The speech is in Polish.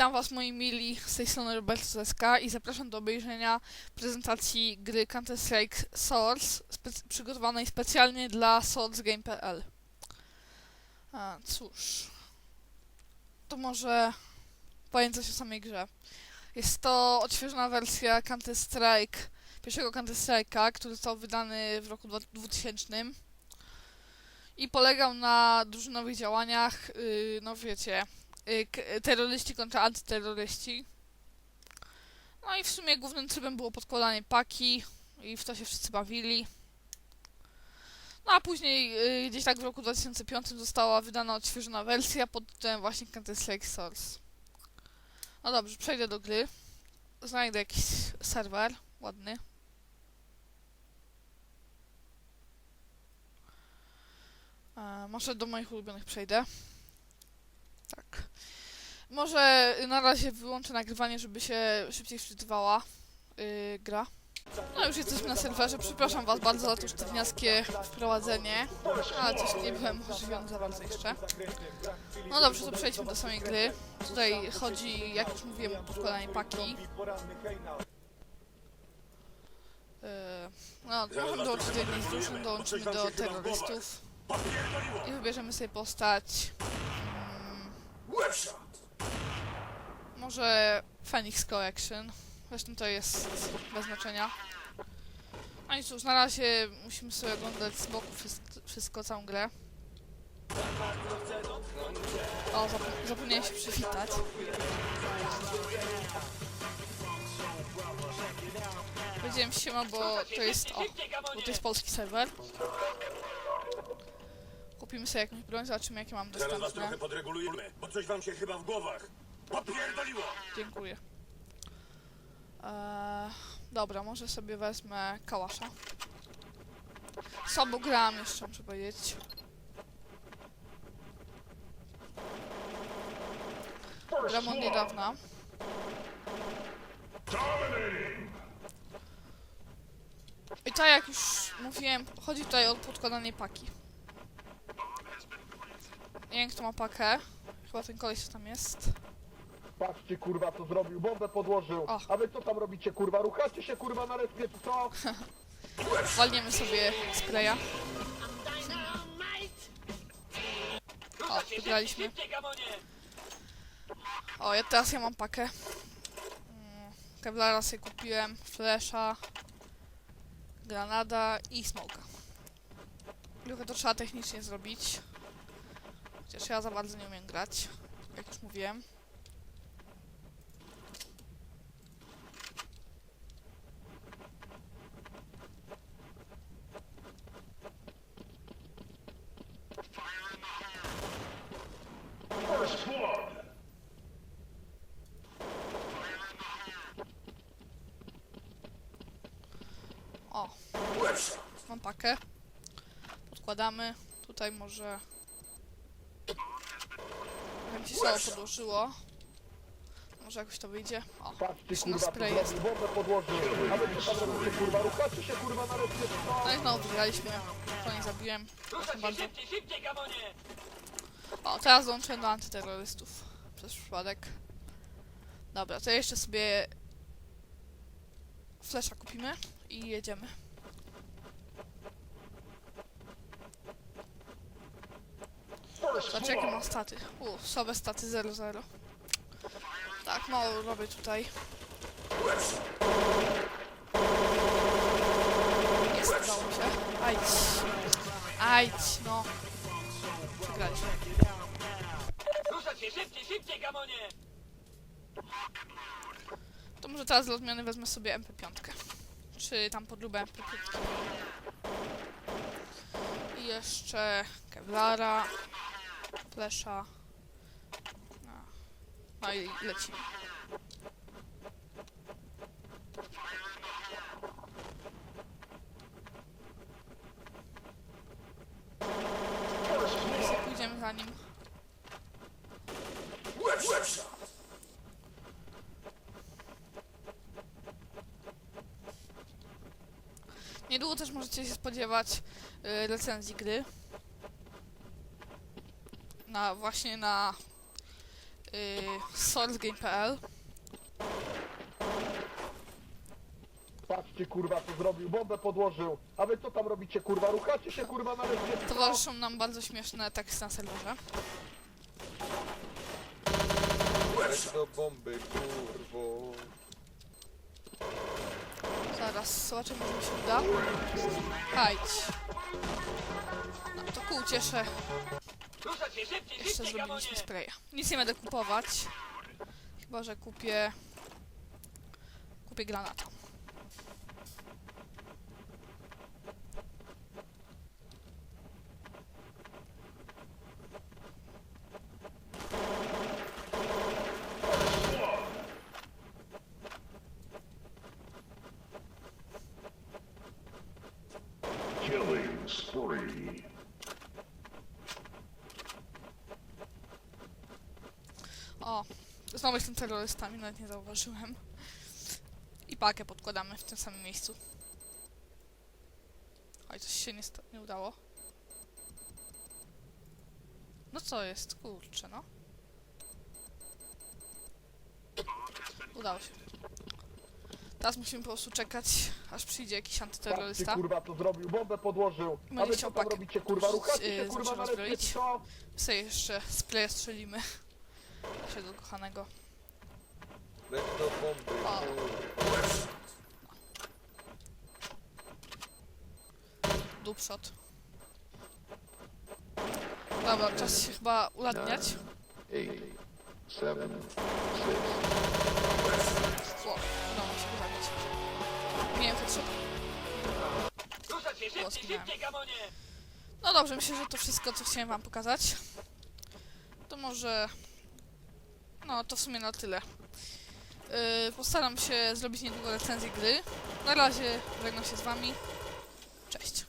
Witam Was moi mili, z tej strony Robert SK i zapraszam do obejrzenia prezentacji gry Counter-Strike Source spe- przygotowanej specjalnie dla sourcegame.pl Cóż, to może powiem coś o samej grze. Jest to odświeżona wersja Counter-Strike, pierwszego Counter-Strike'a, który został wydany w roku dwa- 2000 i polegał na drużynowych działaniach, yy, no wiecie, terroryści kontra antyterroryści. No i w sumie głównym trybem było podkładanie paki i w to się wszyscy bawili. No a później y, gdzieś tak w roku 2005 została wydana odświeżona wersja pod tytułem właśnie Counter-Strike Source. No dobrze, przejdę do gry. Znajdę jakiś serwer ładny. E, może do moich ulubionych przejdę. Może na razie wyłączę nagrywanie, żeby się szybciej wczytywała yy, gra. No już jesteśmy na serwerze. Przepraszam Was bardzo za to sztywniackie wprowadzenie. Ale coś nie byłem ożywiony za bardzo jeszcze. No dobrze, to przejdźmy do samej gry. Tutaj chodzi, jak już mówiłem, o podkładanie paki. Yy, no, możemy dołączyć do jednej z drużyn, dołączymy do terrorystów. I wybierzemy sobie postać. Mm, może Phoenix Collection. Zresztą to jest bez znaczenia. No i cóż, na razie musimy sobie oglądać z boku wszystko, wszystko całą grę. O, zapo- zapomniałem się przywitać. Powiedziałem siema, bo to jest, o, bo to jest polski serwer. Kupimy sobie jakąś broń, zobaczymy jakie mam Teraz was dostępne. trochę podregulujemy, bo coś wam się chyba w głowach popierdoliło! Dziękuję. Eee, dobra, może sobie wezmę kałasza. Słabo grałam jeszcze, muszę powiedzieć. Gram od niedawna. I tak jak już mówiłem, chodzi tutaj o podkładanie paki. Nie wiem kto ma pakę. Chyba ten koleś tam jest. Patrzcie kurwa co zrobił, bombę podłożył. O. A wy co tam robicie kurwa? Ruchacie się kurwa na respie czy co? Walniemy sobie spraya. O, wygraliśmy. O, ja teraz ja mam pakę. Mm, Kevlara sobie kupiłem, flesza, granada i smoka. Tylko to trzeba technicznie zrobić. Chociaż ja za bardzo nie umiem grać, jak już mówiłem. O, mam pakę. Podkładamy. Tutaj może... Jak się słowo podłożyło. Może jakoś to wyjdzie. O, jeszcze na spray jest. No i znowu wygraliśmy. To nie zabiłem. Bardzo. O, teraz dołączę do antyterrorystów. Przez przypadek. Dobra, to jeszcze sobie flesza kupimy i jedziemy. Zobacz jakie mam staty. U, słabe staty 0-0. Tak, mało robię tutaj. Jest, udało mi się. Ajdź. Ajdź, no. Przegraliśmy. Ruszać się szybciej, szybciej, gamonie! To może teraz dla odmiany wezmę sobie MP5. Czy tam podlubę MP5. I jeszcze Kevlara, Flesza. No. no i lecimy. Pójdziemy za nim. Niedługo też możecie się spodziewać y, recenzji gry. Na, właśnie na yy. Patrzcie kurwa co zrobił, bombę podłożył. A wy co tam robicie kurwa? Ruchacie się kurwa nareszcie? Towarzyszą nam bardzo śmieszne teksty na serwerze. Weź do bomby, kurwo. Zaraz, zobaczymy, czy mi się uda. Hajdź. No to się szybciej, jeszcze zrobiliśmy spraya. Nic nie będę kupować. Chyba, że kupię... Kupię granata. Znowu jestem terrorystami, nawet nie zauważyłem. I pakę podkładamy w tym samym miejscu. Oj, coś się nie, nie udało. No co jest? Kurczę, no. Udało się. Teraz musimy po prostu czekać, aż przyjdzie jakiś antyterrorysta. kurwa co zrobił, bombę podłożył. A wy co tam robicie kurwa? Ruchacie się kurwa zaczął nareszcie? Co? Sobie jeszcze strzelimy. Naszego kochanego. Do bomby, O. Dupshot. Dobra, czas się chyba ulatniać. Eight, seven, six, O, udało się go zabić. Miałem headshot. Ruszać się szybciej, gamonie! No dobrze, myślę, że to wszystko, co chciałem wam pokazać. To może... No, to w sumie na tyle. Yy, postaram się zrobić niedługo recenzję gry. Na razie żegnam się z wami. Cześć.